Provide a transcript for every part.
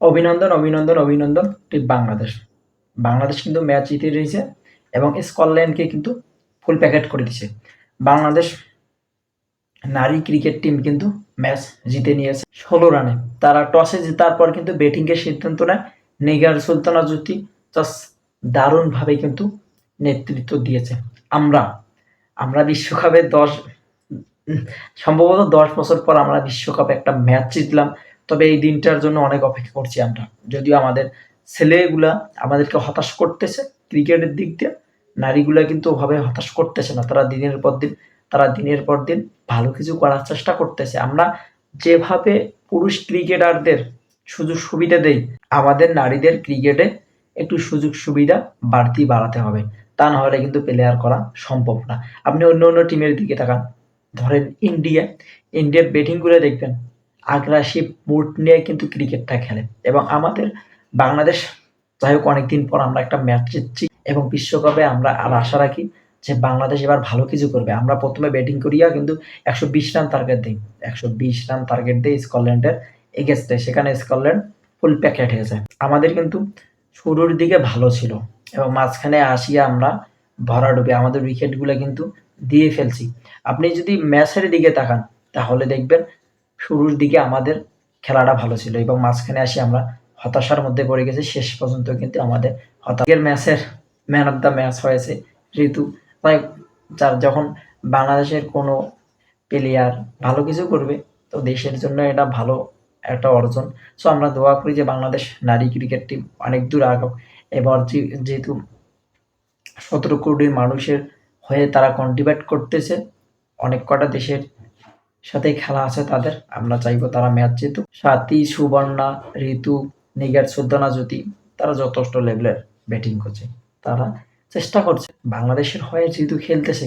অভিনন্দন অভিনন্দন অভিনন্দন। টিম বাংলাদেশ। বাংলাদেশ কিন্তু ম্যাচ জিতে রয়েছে এবং স্কটল্যান্ডকে কিন্তু ফুল প্যাকেট করে দিছে বাংলাদেশ নারী ক্রিকেট টিম কিন্তু ম্যাচ জিতে নিয়েছে ষোলো রানে। তারা টসে জেতার পর কিন্তু ব্যাটিংয়ের সিদ্ধান্ত নেয়। নেগার সুলতানা জ্যোতি জাস্ট দারুণভাবে কিন্তু নেতৃত্ব দিয়েছে। আমরা আমরা বিশ্বকাপে দশ, সম্ভবত দশ বছর পর আমরা বিশ্বকাপে একটা ম্যাচ জিতলাম। তবে এই দিনটার জন্য অনেক অপেক্ষা করছি আমরা। যদিও আমাদের ছেলেগুলা আমাদেরকে হতাশ করতেছে ক্রিকেটের দিক দিয়ে, নারীগুলা কিন্তু ওভাবে হতাশ করতেছে না। তারা দিনের পর দিন, তারা দিনের পর দিন ভালো কিছু করার চেষ্টা করতেছে। আমরা যেভাবে পুরুষ ক্রিকেটারদের সুযোগ সুবিধা দেই, আমাদের নারীদের ক্রিকেটে একটু সুযোগ সুবিধা বাড়তি বাড়াতে হবে। তা না হলে কিন্তু প্লেয়ার করা সম্ভব না। আপনি অন্য অন্য টিমের দিকে তাকান। ধরেন ইন্ডিয়া, ইন্ডিয়ার ব্যাটিংগুলো দেখবেন আগ্রাসী মুড নিয়ে কিন্তু ক্রিকেটটা খেলে। এবং আমাদের বাংলাদেশ, যাই হোক অনেকদিন পর আমরা একটা ম্যাচ জিতছি এবং বিশ্বকাপে আমরা আর আশা রাখি যে বাংলাদেশ এবার ভালো কিছু করবে। আমরা প্রথমে ব্যাটিং করিয়া কিন্তু একশো বিশ রান টার্গেট দিই। একশো বিশ রান টার্গেট দিই স্কটল্যান্ডের এগেস্টে সেখানে স্কটল্যান্ড ফুল প্যাকেট হয়েছে আমাদের কিন্তু শুরুর দিকে ভালো ছিল এবং মাঝখানে আসিয়া আমরা ভরা ডুবে আমাদের উইকেটগুলো কিন্তু দিয়ে ফেলছি। আপনি যদি ম্যাচের দিকে তাকান, তাহলে দেখবেন শুরুর দিকে আমাদের খেলাটা ভালো ছিল এবং মাঝখানে আসি আমরা হতাশার মধ্যে পড়ে গেছি। শেষ পর্যন্ত কিন্তু আমাদের হতাশের ম্যাচের ম্যান অফ দ্য ম্যাচ হয়েছে ঋতু। তাই যার যখন বাংলাদেশের কোনো প্লেয়ার ভালো কিছু করবে, তো দেশের জন্য এটা ভালো একটা অর্জন। সো আমরা দোয়া করি যে বাংলাদেশ নারী ক্রিকেট টিম অনেক দূর আগুক এবার যেহেতু সতেরো কোটি মানুষের হয়ে তারা কন্ট্রিবিউট করতেছে, অনেক কটা দেশের সাথে খেলা আছে তাদের। আমরা চাইব তারা ম্যাচ জিতুক। সাথী, সুবর্ণা, ঋতু, নিগার, সুদ্দানা, জ্যোতি, তারা যথেষ্ট লেভেলের ব্যাটিং করছে। তারা চেষ্টা করছে। বাংলাদেশের হয়ে যেহেতু খেলতেছে,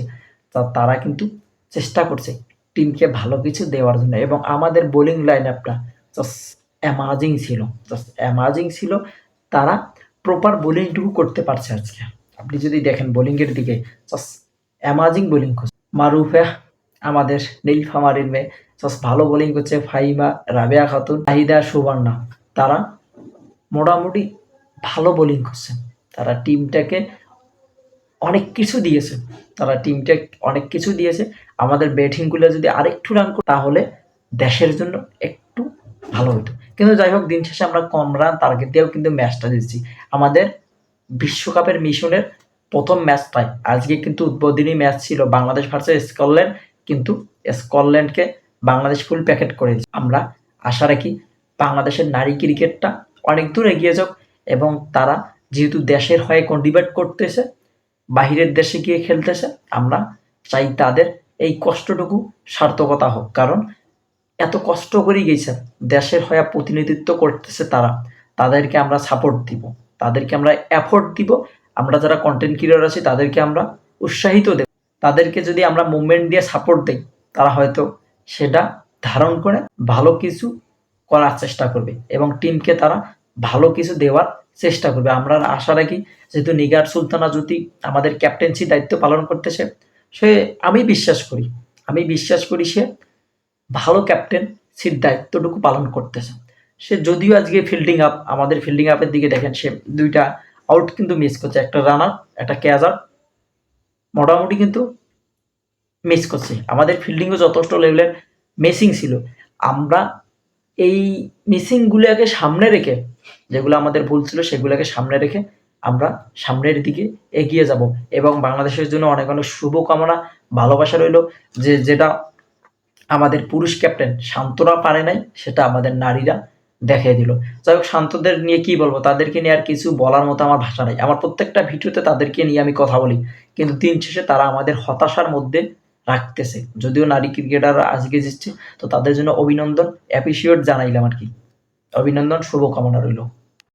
তা তারা কিন্তু চেষ্টা করছে টিমকে ভালো কিছু দেওয়ার জন্য। এবং আমাদের বোলিং লাইন আপটা জাস্ট অ্যামাজিং ছিল। জাস্ট অ্যামাজিং ছিল। তারা প্রপার বোলিংটুকু করতে পারছে আজকে। আপনি যদি দেখেন বোলিংয়ের দিকে জাস্ট অ্যামাজিং বোলিং করছে। মারুফা আমাদের নীলফামারির মেয়ে। ভালো বোলিং করছে ফাইমা রাবেয়া খাতুন আহিদা সুবর্ণা। তারা মোটামুটি ভালো বোলিং করছে। তারা টিমটাকে অনেক কিছু দিয়েছে। তারা টিমটা অনেক কিছু দিয়েছে। আমাদের ব্যাটিংগুলো যদি আরেকটু রান করে, তাহলে দেশের জন্য একটু ভালো হতো কিন্তু যাই হোক, দিন শেষে আমরা কম রান টার্গেট দিয়েও কিন্তু ম্যাচটা দিচ্ছি আমাদের বিশ্বকাপের মিশনের প্রথম ম্যাচটাই আজকে কিন্তু উদ্বোধনী ম্যাচ ছিল বাংলাদেশ ভার্সেস স্কটল্যান্ড কিন্তু স্কটল্যান্ডকে বাংলাদেশ ফুল প্যাকেট করে আমরা আশা রাখি বাংলাদেশের নারী ক্রিকেটটা অনেক দূর এগিয়ে যাক এবং তারা যেহেতু দেশের হয়ে কন্ট্রিবিউট করতেছে, বাহিরের দেশে গিয়ে খেলতেছে, আমরা চাই তাদের এই কষ্টটুকু সার্থকতা হোক। কারণ এত কষ্ট করে গেছে, দেশের হয়ে প্রতিনিধিত্ব করতেছে তারা। তাদেরকে আমরা সাপোর্ট দিব, তাদেরকে আমরা অ্যাফোর্ড দিব। আমরা যারা কন্টেন্ট ক্রিয়েটর আছি, তাদেরকে আমরা উৎসাহিত দেব তাদেরকে যদি আমরা মুভমেন্ট দিয়ে সাপোর্ট দিই, তারা হয়তো সেটা ধারণ করে ভালো কিছু করার চেষ্টা করবে এবং টিমকে তারা ভালো কিছু দেওয়ার চেষ্টা করবে। আমরা আশা রাখি যেহেতু নিগার সুলতানা জ্যোতি আমাদের ক্যাপ্টেন্সি দায়িত্ব পালন করতেছে, সে আমি বিশ্বাস করি, আমি বিশ্বাস করি সে ভালো ক্যাপ্টেন সির দায়িত্বটুকু পালন করতেছে। সে যদিও আজকে ফিল্ডিং আপ আমাদের ফিল্ডিং আপের দিকে দেখেন সে দুইটা আউট কিন্তু মিস করছে, একটা রানার একটা ক্যাজার মোটামুটি কিন্তু মিস করছে। আমাদের ফিল্ডিংও যথেষ্ট লেভেলের মিসিং ছিল। আমরা এই মিসিংগুলোকে সামনে রেখে, যেগুলো আমাদের ভুল ছিল, সেগুলোকে সামনে রেখে আমরা সামনের দিকে এগিয়ে যাব। এবং বাংলাদেশের জন্য অনেক অনেক শুভকামনা, ভালোবাসা রইল যে, যেটা আমাদের পুরুষ ক্যাপ্টেন শান্তরা পারে নাই, সেটা আমাদের নারীরা দেখিয়ে দিল। যাই হোক শান্তদের নিয়ে কি বলব? তাদেরকে নিয়ে আর কিছু বলার মতো আমার ভাষা নাই। আমার প্রত্যেকটা ভিডিওতে তাদেরকে নিয়ে আমি কথা বলি। কিন্তু দিন শেষে তারা আমাদের হতাশার মধ্যে রাখতেছে। যদিও নারী ক্রিকেটার আজকে জিতছে তো তাদের জন্য অভিনন্দন। অ্যাপ্রিসিয়েট জানাইলাম আর কি। অভিনন্দন, শুভকামনা রইল।